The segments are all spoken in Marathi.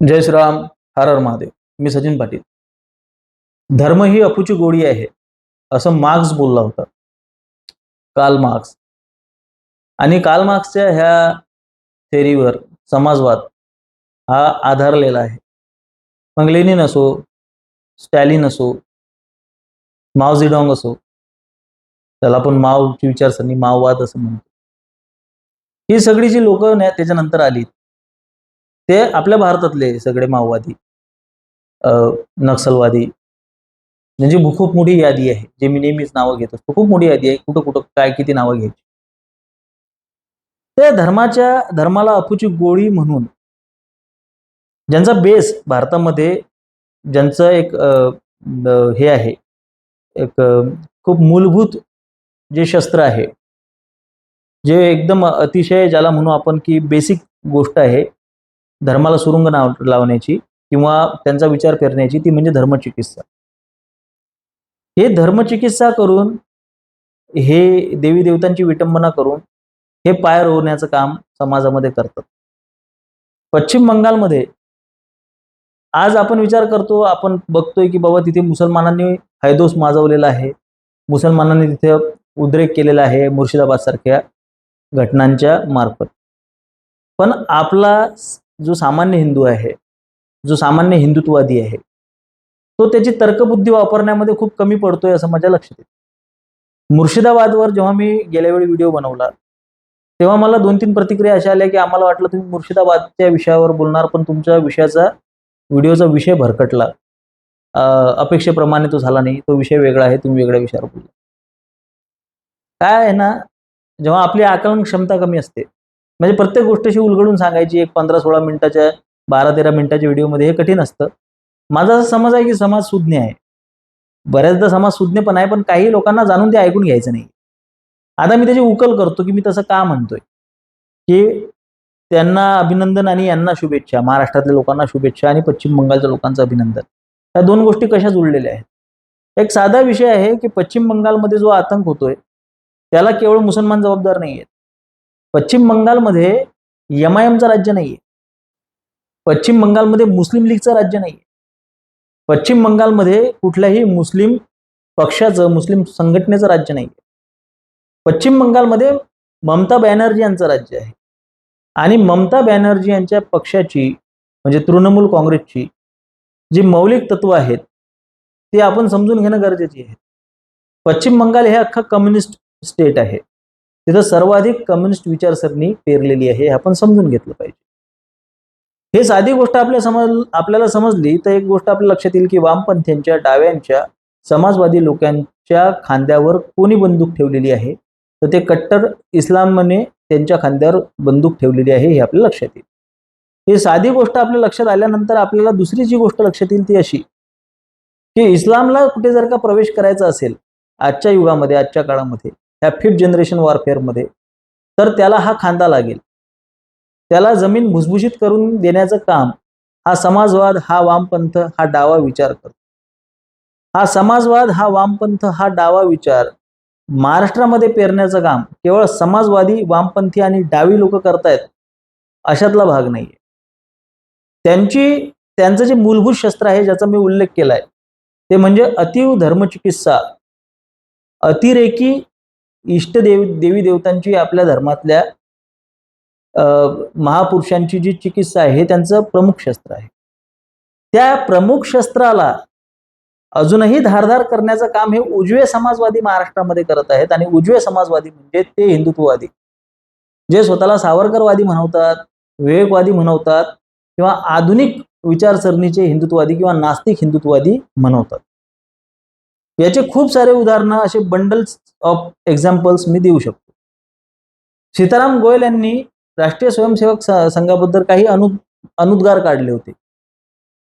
जय श्रीराम हर हर महादेव. मी सचिन पाटील. धर्म ही अफूची गोडी आहे असं मार्क्स बोलला होता. काल मार्क्स. आणि काल मार्क्सच्या ह्या थेरीवर समाजवाद हा आधारलेला आहे. मग लेनिन असो स्टॅलिन असो माव झेडॉंग असो त्याला आपण मावची विचारसरणी माओवाद असं म्हणतो ही सगळी जी लोक त्याच्यानंतर आली ते आपल्या भारतातले सगळे माओवादी अ, नक्षलवादी म्हणजे खूप मोठी यादी आहे जे मी नेहमीच नावं घेत असतो. खूप मोठी यादी आहे कुठं कुठं काय किती नावं घ्यायची. त्या धर्माच्या धर्माला अपूची गोळी म्हणून ज्यांचा बेस भारतामध्ये ज्यांचं एक हे आहे एक खूप मूलभूत जे शस्त्र आहे जे एकदम अतिशय ज्याला म्हणू आपण की बेसिक गोष्ट आहे धर्माला सुरुंग नाव लावण्याची किंवा त्यांचा विचार करण्याची ती म्हणजे धर्मचिकित्सा. हे धर्मचिकित्सा करून हे देवी देवतांची विटंबना करून हे पाय रोवण्याचं काम समाजामध्ये करतात. पश्चिम बंगालमध्ये आज आपण विचार करतो आपण बघतोय की बाबा तिथे मुसलमानांनी हैदोस माजवलेला आहे. मुसलमानांनी तिथे उद्रेक केलेला आहे मुर्शिदाबाद सारख्या घटनांच्या मार्फत. पण आपला जो सामान्य हिंदू आहे जो सामान्य हिंदुत्ववादी आहे तो त्याची तर्कबुद्धी वापरण्यामध्ये खूप कमी पडतोय असं माझ्या लक्षात येतं. मुर्शिदाबादवर जेव्हा मी गेल्या वेळी व्हिडिओ बनवला तेव्हा मला दोन तीन प्रतिक्रिया अशा आल्या की आम्हाला वाटलं तुम्ही मुर्शिदाबादच्या विषयावर बोलणार पण तुमच्या विषयाचा व्हिडिओचा विषय भरकटला. अपेक्षेप्रमाणे तो झाला नाही तो विषय वेगळा आहे तुम्ही वेगळ्या विषयावर बोलला काय आहे ना जेव्हा आपली आकलन क्षमता कमी असते म्हणजे प्रत्येक गोष्टीशी उलगडून सांगायची एक पंधरा सोळा मिनिटाच्या बारा तेरा मिनिटाच्या व्हिडिओमध्ये हे कठीण असतं. माझा असा समज आहे की समाज सुज्ञ आहे. बऱ्याचदा समाज सुज्ञ पण आहे पण काही लोकांना जाणून ते ऐकून घ्यायचं नाही. आता मी त्याची उकल करतो की मी तसं का म्हणतोय? की त्यांना अभिनंदन आणि यांना शुभेच्छा महाराष्ट्रातल्या लोकांना शुभेच्छा आणि पश्चिम बंगालच्या लोकांचं अभिनंदन. या दोन गोष्टी कशा जुळलेल्या आहेत? एक साधा विषय आहे की पश्चिम बंगालमध्ये जो आतंक होतोय त्याला केवळ मुसलमान जबाबदार नाही आहेत पश्चिम बंगालमध्ये एम आय एमचं राज्य नाहीये. पश्चिम बंगालमध्ये मुस्लिम लीगचं राज्य नाहीये. पश्चिम बंगालमध्ये कुठल्याही मुस्लिम पक्षाचं मुस्लिम संघटनेचं राज्य नाही पश्चिम बंगालमध्ये ममता बॅनर्जी यांचं राज्य आहे. आणि ममता बॅनर्जी यांच्या पक्षाची म्हणजे तृणमूल काँग्रेसची जी मौलिक तत्व आहेत ते आपण समजून घेणं गरजेचे आहे. पश्चिम बंगाल हे अख्खा कम्युनिस्ट स्टेट आहे. तिथं सर्वाधिक कम्युनिस्ट विचारसरणी पेरलेली आहे हे आपण समजून घेतलं पाहिजे. हे साधी गोष्ट आपल्या समज आपल्याला समजली तर एक गोष्ट आपल्या लक्षात येईल की वामपंथ्यांच्या डाव्यांच्या समाजवादी लोकांच्या खांद्यावर कोणी बंदूक ठेवलेली आहे? तर ते कट्टर इस्लामने त्यांच्या खांद्यावर बंदूक ठेवलेली आहे हे आपल्या लक्षात येईल. ही साधी गोष्ट आपल्या लक्षात आल्यानंतर आपल्याला दुसरी जी गोष्ट लक्षात येईल ती अशी की इस्लामला कुठे जर का प्रवेश करायचा असेल आजच्या युगामध्ये आजच्या काळामध्ये ह्या फिफ्थ जनरेशन वॉरफेअरमध्ये तर त्याला हा खांदा लागेल. त्याला जमीन भुसभुशीत करून देण्याचं काम हा समाजवाद हा वामपंथ हा डावा विचार करतो. हा समाजवाद हा वामपंथ हा डावा विचार महाराष्ट्रामध्ये पेरण्याचं काम केवळ समाजवादी वामपंथी आणि डावी लोक करतायत अशातला भाग नाहीये. त्यांची त्यांचं जे मूलभूत शस्त्र आहे ज्याचा मी उल्लेख केलाय ते म्हणजे अतिव धर्मचिकित्सा अतिरेकी इष्टदेव देवी देवतांची आपल्या धर्मातल्या महापुरुषांची जी चिकित्सा आहे हे त्यांचं प्रमुख शस्त्र आहे. त्या प्रमुख शस्त्राला अजूनही धारधार करण्याचं काम हे उजवे समाजवादी महाराष्ट्रामध्ये करत आहेत आणि उजवे समाजवादी म्हणजे ते हिंदुत्ववादी. जे स्वतःला सावरकरवादी म्हणवतात विवेकवादी म्हणवतात किंवा आधुनिक विचारसरणीचे हिंदुत्ववादी किंवा नास्तिक हिंदुत्ववादी म्हणवतात. याचे खूप सारे उदाहरणं असे बंडल्स ऑफ एक्झाम्पल्स मी देऊ शकतो. सीताराम गोयल यांनी राष्ट्रीय स्वयंसेवक संघाबद्दल काही अनु अनुद्गार काढले होते.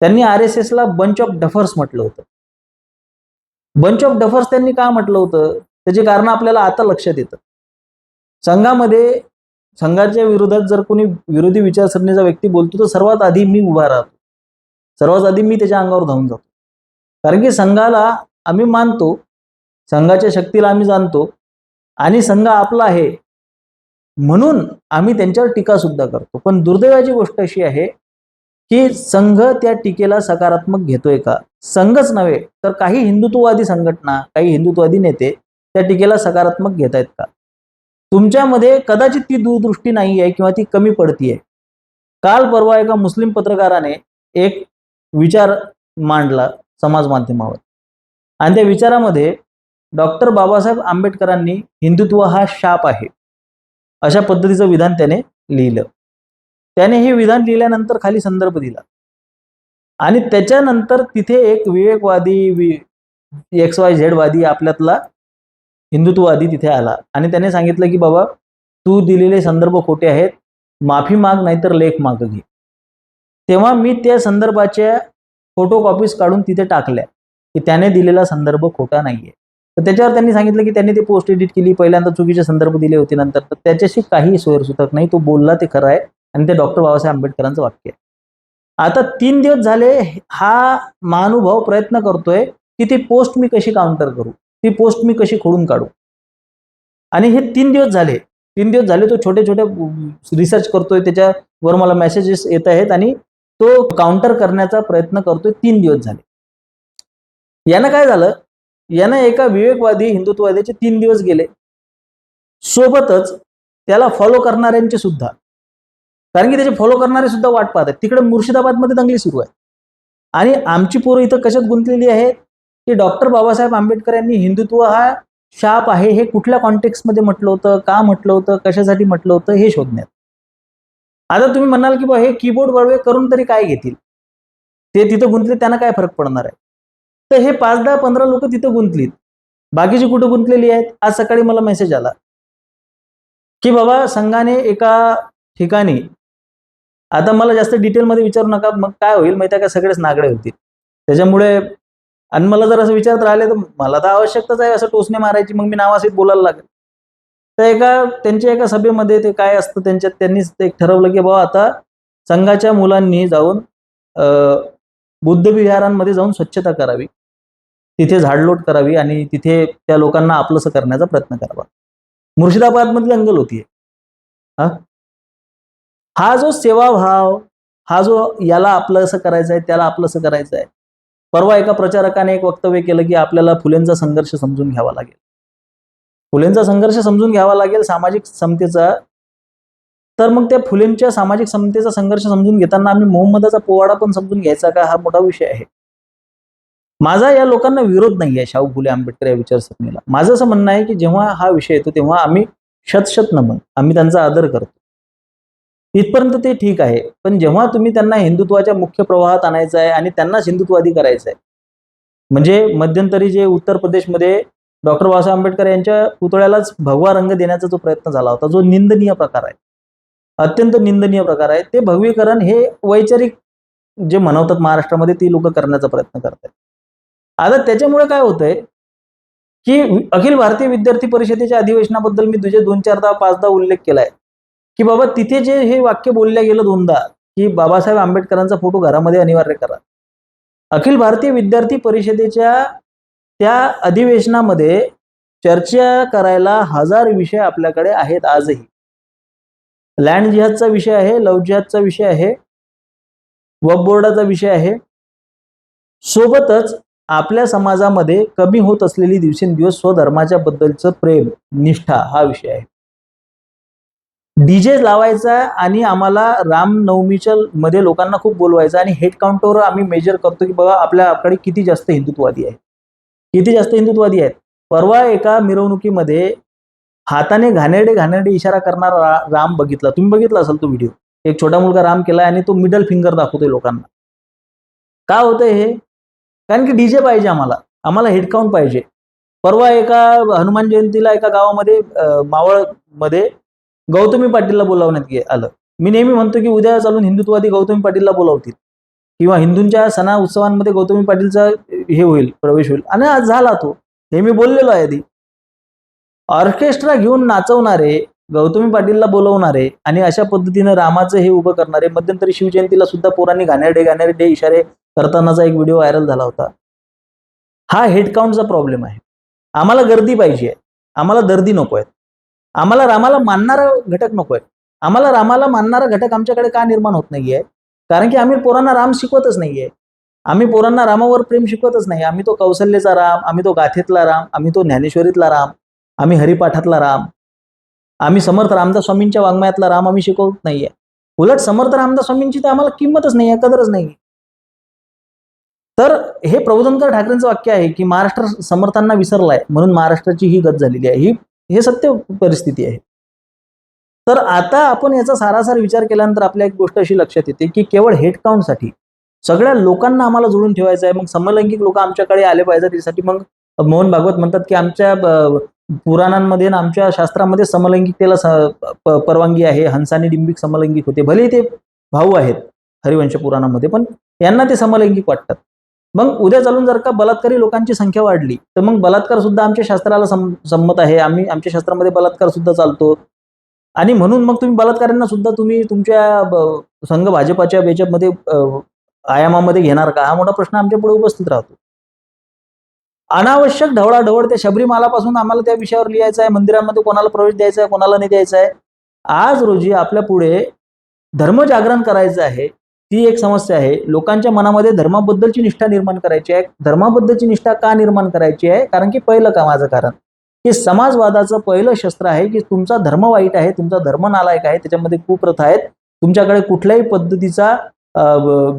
त्यांनी आर एस एसला बंच ऑफ डफर्स म्हटलं होतं. बंच ऑफ डफर्स त्यांनी का म्हटलं होतं? त्याची कारण आपल्याला आता लक्षात येतं. संघामध्ये संघाच्या विरोधात जर कोणी विरोधी विचारसरणीचा व्यक्ती बोलतो तर सर्वात आधी मी उभा राहतो. सर्वात आधी मी त्याच्या अंगावर धावून जातो. कारण की संघाला आम्ही मानतो संघाच्या शक्तीला आम्ही जाणतो आणि संघ आपला आहे म्हणून आम्ही त्यांच्यावर टीका सुद्धा करतो. पण दुर्दैवाची गोष्ट अशी आहे की संघ त्या टीकेला सकारात्मक घेतोय का? संघच नव्हे तर काही हिंदुत्ववादी संघटना काही हिंदुत्ववादी नेते त्या टीकेला सकारात्मक घेत आहेत का? तुमच्यामध्ये कदाचित ती दूरदृष्टी नाही आहे किंवा ती कमी पडतीये. काल परवा एका मुस्लिम पत्रकाराने एक विचार मांडला समाज माध्यमावर. आणि त्या विचारामध्ये डॉक्टर बाबासाहेब आंबेडकरांनी हिंदुत्व हा शाप आहे. अशा पद्धतीचं विधान त्याने लिहिलं. त्याने हे विधान लिहिल्यानंतर खाली संदर्भ दिला. आणि त्याच्यानंतर तिथे एक विवेकवादी वि एक्स वाय झेडवादी आपल्यातला हिंदुत्ववादी तिथे आला. आणि त्याने सांगितलं की बाबा तू दिलेले संदर्भ खोटे आहेत माफी माग नाहीतर लेख माग घे. तेव्हा मी त्या संदर्भाच्या फोटो कॉपीज काढून तिथे टाकल्या. की त्याने दिलेला संदर्भ खोटा नाहीये. तर त्याच्यावर त्यांनी सांगितलं की त्यांनी ते पोस्ट एडिट केली पहिल्यांदा चुकीचे संदर्भ दिले होते नंतर. तर त्याच्याशी काही सोयरसूतक नाही तो बोलला ते खरं आहे आणि ते डॉक्टर बाबासाहेब आंबेडकरांचं वाक्य आहे. आता तीन दिवस झाले हा महानुभाव प्रयत्न करतोय की ती पोस्ट मी कशी काउंटर करू? ती पोस्ट मी कशी खोडून काढू? आणि हे तीन दिवस झाले. तीन दिवस झाले तो छोटे छोटे रिसर्च करतोय त्याच्यावर मला मेसेजेस येत आहेत आणि तो काउंटर करण्याचा प्रयत्न करतोय तीन दिवस झाले. यानं काय झालं? यानं एका विवेकवादी हिंदुत्ववाद्याचे तीन दिवस गेले. सोबतच त्याला फॉलो करणाऱ्यांचे सुद्धा. कारण की त्याचे फॉलो करणारे सुद्धा वाट पाहत आहेत. तिकडे मुर्शिदाबादमध्ये दंगली सुरू आहे. आणि आमची पोरं इथं कशात गुंतलेली आहेत? की डॉक्टर बाबासाहेब आंबेडकर यांनी हिंदुत्व हा शाप आहे हे कुठल्या कॉन्टेक्स्टमध्ये म्हटलं होतं? का म्हटलं होतं? कशासाठी म्हटलं होतं? हे शोधण्यात. आता तुम्ही म्हणाल की बा हे कीबोर्ड वळवे करून तरी काय घेतील? ते तिथं गुंतले त्यांना काय फरक पडणार आहे? तर हे पाच दहा पंधरा लोक तिथं गुंतलीत. बाकीची कुठं गुंतलेली आहेत? आज सकाळी मला मेसेज आला. की बाबा संघाने एका ठिकाणी आता मला जास्त डिटेलमध्ये विचारू नका मग काय होईल माहिती आहे का? सगळेच नागडे होतील त्याच्यामुळे आणि मला जर असं विचारत राहिले तर मला तर आवश्यकताच आहे असं टोचणे मारायची मग मी नावासहित बोलायला लागेल. तर एका त्यांच्या एका सभेमध्ये ते काय असतं त्यांच्यात त्यांनीच ते एक ठरवलं की बाबा आता संघाच्या मुलांनी जाऊन बुद्ध विहारांमध्ये जाऊन स्वच्छता करावी. तिथे झाडलोट करावी आणि तिथे त्या लोकांना आपलंसं करण्याचा प्रयत्न करावा. मुर्शिदाबादमधली अंगल होतीये हा? हा जो सेवाभाव हा जो याला आपलं असं करायचं आहे त्याला आपलं असं करायचं आहे परवा एका प्रचारकाने एक वक्तव्य केलं की आपल्याला फुलेंचा संघर्ष समजून घ्यावा लागेल. फुलेंचा संघर्ष समजून घ्यावा लागेल सामाजिक समतेचा तर मग त्या फुलेंच्या सामाजिक समतेचा संघर्ष समजून घेताना आम्ही मोहम्मदाचा पोवाडा पण समजून घ्यायचा का? हा मोठा विषय आहे. माझा या लोकांना विरोध नाही आहे शाहू फुले आंबेडकर या विचारसरणीला. माझं असं म्हणणं आहे की जेव्हा हा विषय येतो तेव्हा आम्ही शतशत नमन आम्ही त्यांचा आदर करतो. इथपर्यंत ते ठीक आहे पण जेव्हा तुम्ही त्यांना हिंदुत्वाच्या मुख्य प्रवाहात आणायचं आहे आणि त्यांनाच हिंदुत्वादी करायचं आहे म्हणजे मध्यंतरी जे उत्तर प्रदेशमध्ये डॉक्टर बाबासाहेब आंबेडकर यांच्या पुतळ्यालाच भगवा रंग देण्याचा जो प्रयत्न झाला होता जो निंदनीय प्रकार आहे अत्यंत निंदनीय प्रकार आहे ते भगवीकरण हे वैचारिक जे म्हणवतात महाराष्ट्रामध्ये ती लोक करण्याचा प्रयत्न करतात आता त्याच्यामुळे काय होतंय की अखिल भारतीय विद्यार्थी परिषदेच्या अधिवेशनाबद्दल मी तुझे दोन चारदा पाचदा उल्लेख केलाय. की बाबा तिथे जे हे वाक्य बोलल्या गेलं दोनदा की बाबासाहेब आंबेडकरांचा फोटो घरामध्ये अनिवार्य करा. अखिल भारतीय विद्यार्थी परिषदेच्या त्या अधिवेशनामध्ये चर्चा करायला हजार विषय आपल्याकडे आहेत आजही. लँड जिहादचा विषय आहे लव जिहादचा विषय आहे वब बोर्डाचा विषय आहे. सोबतच आपल्या समाजामध्ये कमी होत असलेली दिवसेंदिवस स्वधर्माच्या बद्दलचं प्रेम निष्ठा हा विषय आहे. डीजे लावायचा आणि आम्हाला रामनवमीच्या मध्ये लोकांना खूप बोलवायचं आणि हेड काउंटवर आम्ही मेजर करतो की बाबा आपल्याकडे किती जास्त हिंदुत्ववादी आहे किती जास्त हिंदुत्ववादी आहेत. परवा एका मिरवणुकीमध्ये हाताने घाणेरडे घाणेरडे इशारा करणारा रा- राम बघितला. तुम्ही बघितला असाल तो व्हिडिओ एक छोटा मुलगा राम केला आणि तो मिडल फिंगर दाखवतोय लोकांना. का होतंय हे? कारण की डीजे पाहिजे आम्हाला. आम्हाला हेडकाउंट पाहिजे. परवा एका हनुमान जयंतीला एका गावामध्ये मावळमध्ये गौतमी पाटीलला बोलावण्यात गे- आलं. मी नेहमी म्हणतो की उद्या चालून हिंदुत्ववादी गौतमी पाटीलला बोलावतील. किंवा हिंदूंच्या सणा उत्सवांमध्ये गौतमी पाटीलचा हे होईल प्रवेश होईल. आणि आज झाला तो. हे मी बोललेलो आहे आधी. ऑर्केस्ट्रा घेऊन नाचवणारे गौतमी पाटीलला बोलवणारे आणि अशा पद्धतीनं रामाचं हे उभं करणारे मध्यंतरी शिवजयंतीला सुद्धा पोरांनी घाणेरडे घाणेरडे इशारे करतानाचा एक व्हिडिओ व्हायरल झाला होता. हा हेडकाउंटचा प्रॉब्लेम आहे. आम्हाला गर्दी पाहिजे आम्हाला दर्दी नको आहेत. आम्हाला रामाला मानणारा घटक नको आहे आम्हाला रामाला मानणारा घटक आमच्याकडे का निर्माण होत नाहीये? कारण की आम्ही पोरांना राम शिकवतच नाहीये. आम्ही पोरांना रामावर प्रेम शिकवतच नाही. आम्ही तो कौशल्याचा राम आम्ही तो गाथेतला राम आम्ही तो ज्ञानेश्वरीतला राम आम्ही हरिपाठातला राम. आम्ही समर्थ रामदास स्वामींच्या वाङ्मयातला राम आम्ही शिकवत नाहीये. उलट समर्थ रामदास स्वामींची तर आम्हाला किंमतच नाही आहे कदरच नाही तर हे प्रबोधनकर ठाकरेंचं वाक्य आहे की महाराष्ट्र समर्थांना विसरलाय म्हणून महाराष्ट्राची ही गत झालेली आहे. ही हे सत्य परिस्थिती आहे. तर आता आपण याचा सारासार विचार केल्यानंतर आपल्या एक गोष्ट अशी लक्षात येते की केवळ हेडकाउंटसाठी सगळ्या लोकांना आम्हाला जोडून ठेवायचं आहे. मग समलैंगिक लोक आमच्याकडे आले पाहिजे त्यासाठी मग मोहन भागवत म्हणतात की आमच्या पुराणांमध्ये आणि आमच्या शास्त्रामध्ये समलैंगिकतेला परवानगी आहे. हंसाने डिंबिक समलैंगिक होते. भले ते भाऊ आहेत हरिवंश पुराणामध्ये पण यांना ते समलैंगिक वाटतात. मग उद्या चालून जर का बलात्कारी लोकांची संख्या वाढली तर मग बलात्कार सुद्धा आमच्या शास्त्राला सम- संमत आहे. आम्ही आमच्या शास्त्रामध्ये बलात्कार सुद्धा चालतो. आणि म्हणून मग तुम्ही बलात्कारांना सुद्धा तुम्ही तुमच्या संघ भाजपाच्या याच्यामध्ये आयामामध्ये घेणार का? हा मोठा प्रश्न आमच्या पुढे उपस्थित राहतो. अनावश्यक ढवळाढवळ त्या शबरीमालापासून आम्हाला त्या विषयावर लिहायचं आहे मंदिरांमध्ये कोणाला प्रवेश द्यायचा आहे कोणाला नाही द्यायचा आहे. आज रोजी आपल्या पुढे धर्मजागरण करायचं आहे ती एक समस्या आहे. लोकांच्या मनामध्ये धर्माबद्दलची निष्ठा निर्माण करायची आहे. धर्माबद्दलची निष्ठा का निर्माण करायची आहे? कारण की पहिलं का माझं कारण? की समाजवादाचं पहिलं शस्त्र आहे की तुमचा धर्म वाईट आहे तुमचा धर्म नालायक आहे त्याच्यामध्ये कुप्रथा आहेत. तुमच्याकडे कुठल्याही पद्धतीचा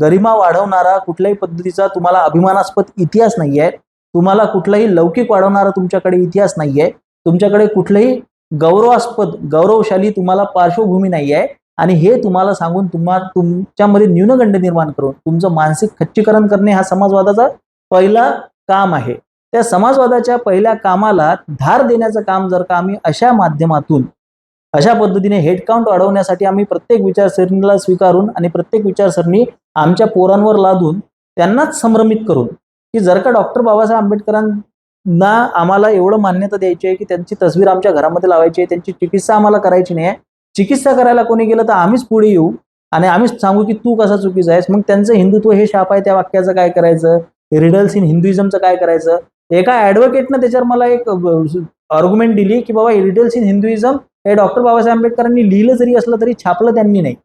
गरिमा वाढवणारा कुठल्याही पद्धतीचा तुम्हाला अभिमानास्पद इतिहास नाही आहे तुम्हाला कुठलाही लौकिक वाढवणारा तुमच्याकडे इतिहास नाही आहे तुमच्याकडे कुठलंही गौरवास्पद गौरवशाली तुम्हाला पार्श्वभूमी नाही आहे आणि हे तुम्हाला सांगून तुम्हा तुमच्यामध्ये न्यूनगंड निर्माण करून तुमचं मानसिक खच्चीकरण करणे हा समाजवादाचा पहिला काम आहे. त्या समाजवादाच्या पहिल्या कामाला धार देण्याचं काम जर का आम्ही अशा माध्यमातून अशा पद्धतीने हेड काउंट वाढवण्यासाठी आम्ही प्रत्येक विचारसरणीला स्वीकारून आणि प्रत्येक विचारसरणी आमच्या पोरांवर लादून त्यांनाच संभ्रमित करून की जर का डॉक्टर बाबासाहेब आंबेडकरांना आम्हाला एवढं मान्यता द्यायची आहे की त्यांची तस्वीर आमच्या घरामध्ये लावायची आहे त्यांची चिकित्सा आम्हाला करायची नाही आहे चिकित्सा करायला कोणी गेलं तर आम्हीच पुढे येऊ आणि आम्हीच सांगू की तू कसा चुकीचा आहेस. मग त्यांचं हिंदुत्व हे शाप आहे त्या वाक्याचं काय करायचं? रिडल्स इन हिंदुइझमचं काय करायचं? एका ॲडव्होकेटनं त्याच्यावर मला एक आर्ग्युमेंट दिली की बाबा रिडल्स इन हिंदुइझम हे डॉक्टर बाबासाहेब आंबेडकरांनी लिहिलं जरी असलं तरी छापलं त्यांनी नाही.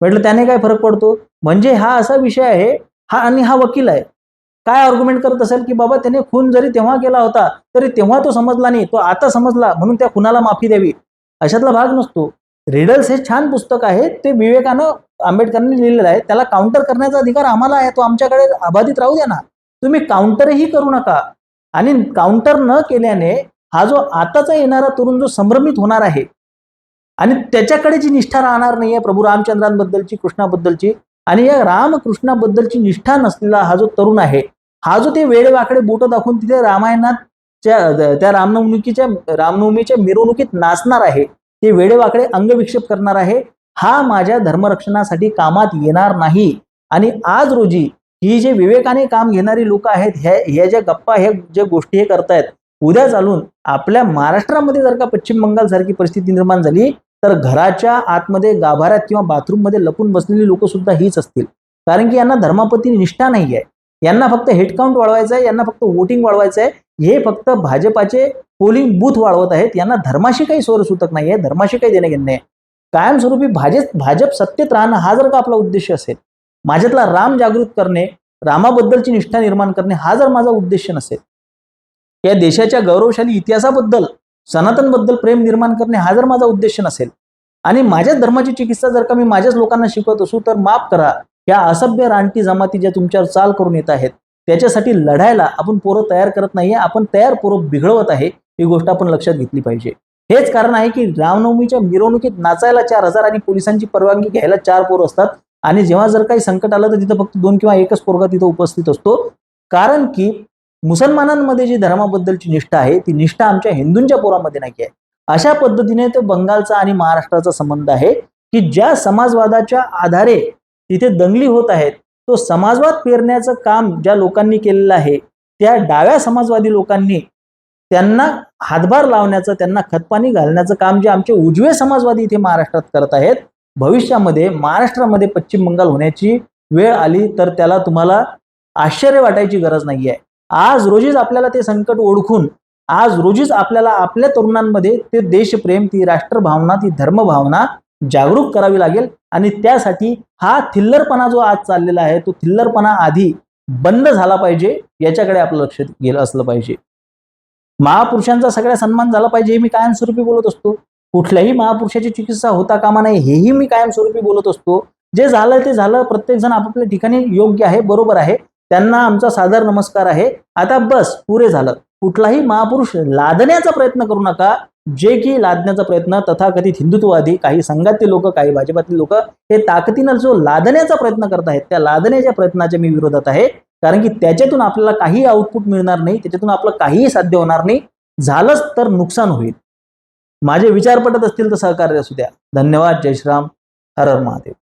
म्हटलं त्याने काय फरक पडतो? म्हणजे हा असा विषय आहे हा आणि हा वकील आहे. काय आर्ग्युमेंट करत असेल की बाबा त्याने खून जरी तेव्हा केला होता तरी तेव्हा तो समजला नाही तो आता समजला म्हणून त्या खुनाला माफी द्यावी. अशातला भाग नसतो. रिडल्स हे छान पुस्तक आहे ते विवेकानं आंबेडकरांनी लिहिलेलं आहे. त्याला काउंटर करण्याचा अधिकार आम्हाला आहे तो आमच्याकडे अबाधित राहू द्या ना. तुम्ही काउंटरही करू नका. आणि काउंटर न केल्याने हा जो आताचा येणारा तरुण जो संभ्रमित होणार आहे आणि त्याच्याकडे जी निष्ठा राहणार नाहीये प्रभू रामचंद्रांबद्दलची कृष्णाबद्दलची आणि या रामकृष्णाबद्दलची निष्ठा नसलेला हा जो तरुण आहे हा जो ते वेळेवाकडे बोट दाखवून तिथे रामायणात त्या रामनवमिकीच्या रामनवमीच्या मिरवणुकीत नाचणार आहे ते वेळेवाकडे अंगविक्षेप करणार आहे हा माझ्या धर्मरक्षणासाठी कामात येणार नाही. आणि आज रोजी ही जे विवेकाने काम घेणारी लोक आहेत ह्या ह्या ज्या गप्पा हे जे गोष्टी हे करतायत उद्या चालून आपल्या महाराष्ट्रामध्ये जर का पश्चिम बंगाल सारखी परिस्थिती निर्माण झाली तर घराच्या आतमध्ये गाभाऱ्यात किंवा बाथरूममध्ये लपून बसलेली लोक सुद्धा हीच असतील. कारण की यांना धर्मापती निष्ठा नाही आहे यांना फक्त हेडकाउंट वाढवायचं आहे यांना फक्त वोटिंग वाढवायचं आहे. हे फक्त भाजपाचे पोलिंग बूथ वाढवत आहेत. यांना धर्माशी काही सोरसूतक नाही आहे धर्माशी काही देणं घेणं नाही कायमस्वरूपी भाजप भाजप सत्तेत राहणं हा जर का आपला उद्देश असेल माझ्यातला राम जागृत करणे रामाबद्दलची निष्ठा निर्माण करणे हा जर माझा उद्देश नसेल या देशाच्या गौरवशाली इतिहासाबद्दल सनातनबद्दल प्रेम निर्माण करणे हा जर माझा उद्देश नसेल आणि माझ्याच धर्माची चिकित्सा जर का मी माझ्याच लोकांना शिकवत असू तर माफ करा. या असभ्य रानटी जमाती ज्या तुमच्यावर चाल करून येत आहेत त्याच्यासाठी लढायला आपण पोरं तयार करत नाहीये आपण तयार पोरं बिघडवत आहे ही गोष्ट आपण लक्षात घेतली पाहिजे. हेच कारण आहे की रामनवमीच्या मिरवणुकीत नाचायला चार हजार आणि पोलिसांची परवानगी घ्यायला चार पोरं असतात. आणि जेव्हा जर काही संकट आलं तर तिथं फक्त दोन किंवा एकच पोरगा तिथं उपस्थित असतो. कारण की मुसलमानांमध्ये जी धर्माबद्दलची निष्ठा आहे ती निष्ठा आमच्या हिंदूंच्या पोरामध्ये नाही आहे अशा पद्धतीने तो बंगालचा आणि महाराष्ट्राचा संबंध आहे की ज्या समाजवादाच्या आधारे तिथे दंगली होत आहेत. तो समाजवाद पेरण्याचं काम ज्या लोकांनी केलेलं आहे त्या डाव्या समाजवादी लोकांनी त्यांना हातभार लावण्याचं त्यांना खतपाणी घालण्याचं काम जे आमचे उजवे समाजवादी इथे महाराष्ट्रात करत आहेत भविष्यामध्ये महाराष्ट्रामध्ये पश्चिम बंगाल होण्याची वेळ आली तर त्याला तुम्हाला आश्चर्य वाटायची गरज नाहीये. आज रोजीच आपल्याला ते संकट ओळखून आज रोजीच आपल्याला आपल्या तरुणांमध्ये ते देशप्रेम ती राष्ट्रभावना ती धर्मभावना जागरूक करावी लागेल आणि त्यासाठी हा थिल्लरपणा जो आज चाललेला आहे तो थिल्लरपणा आधी बंद झाला पाहिजे याच्याकडे आपलं लक्ष गेलं असलं पाहिजे. महापुरुषांचा सगळ्या सन्मान झाला पाहिजे हे मी कायमस्वरूपी बोलत असतो. कुठल्याही महापुरुषाची चिकित्सा होता कामा नये हेही मी कायमस्वरूपी बोलत असतो. जे झालं ते झालं प्रत्येक जण आपापल्या ठिकाणी योग्य आहे बरोबर आहे. त्यांना आमचा सादर नमस्कार आहे. आता बस पुरे झालं. कुठलाही महापुरुष लादण्याचा प्रयत्न करू नका जे की लादण्याचा प्रयत्न तथाकथित हिंदुत्ववादी काही संघातील लोक काही भाजपातील लोक हे ताकदीनं जो लादण्याचा प्रयत्न करत आहेत त्या लादण्याच्या प्रयत्नाच्या मी विरोधात आहे. कारण की त्याच्यातून आपल्याला काही आउटपुट मिळणार नाही त्याच्यातून आपलं काहीही साध्य होणार नाही. झालंच तर नुकसान होईल. माझे विचार पटत असतील तर सहकार्य असू द्या. धन्यवाद. जय श्रीराम. हर हर महादेव.